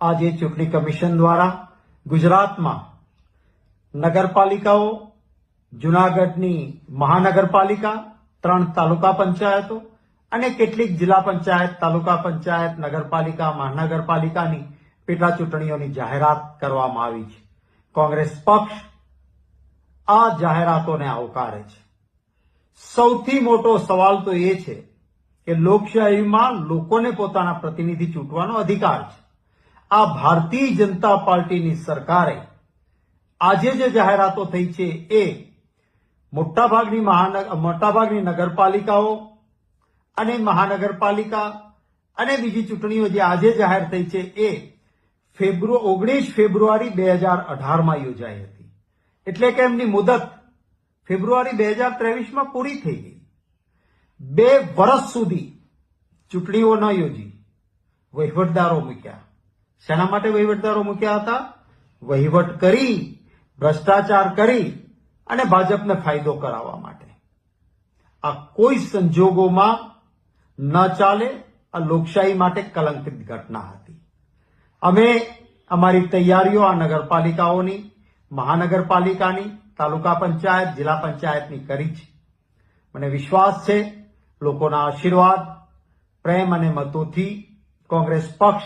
આજે ચૂંટણી કમિશન દ્વારા ગુજરાતમાં નગરપાલિકાઓ, જુનાગઢની મહાનગરપાલિકા, ત્રણ તાલુકા પંચાયતો અને કેટલીક જિલ્લા પંચાયત, તાલુકા પંચાયત, નગરપાલિકા, મહાનગરપાલિકાની પેટા ચૂંટણીઓની જાહેરાત કરવામાં આવી છે. કોંગ્રેસ પક્ષ આ જાહેરાતોને આવકારે છે. સૌથી મોટો સવાલ તો એ છે કે લોકશાહીમાં લોકોને પોતાના પ્રતિનિધિ ચૂંટવાનો અધિકાર છે. આ ભારતીય જનતા પાર્ટીની સરકારે આજે જે જાહેરાતો થઈ છે એ મોટાભાગની મહાનગર મોટાભાગની નગરપાલિકાઓ અને મહાનગરપાલિકા અને બીજી ચૂંટણીઓ જે આજે જાહેર થઈ છે એ ફેબ્રુ, ઓગણીસ ફેબ્રુઆરી બે હજાર અઢારમાં યોજાઈ હતી. એટલે કે એમની મુદત ફેબ્રુઆરી બે હજાર ત્રેવીસમાં પૂરી થઈ ગઈ. બે વર્ષ સુધી ચૂંટણીઓ ન યોજી, વહીવટદારો મૂક્યા. શેના માટે વહીવટદારો મૂક્યા હતા? વહીવટ કરી, ભ્રષ્ટાચાર કરી અને ભાજપને ફાયદો કરાવવા માટે. આ કોઈ સંજોગોમાં ન ચાલે, આ લોકશાહી માટે કલંકિત ઘટના હતી. અમે અમારી તૈયારીઓ આ નગરપાલિકાઓની, મહાનગરપાલિકાની, તાલુકા પંચાયત, જિલ્લા પંચાયતની કરી છે. મને વિશ્વાસ છે, લોકોના આશીર્વાદ, પ્રેમ અને મતોથી કોંગ્રેસ પક્ષ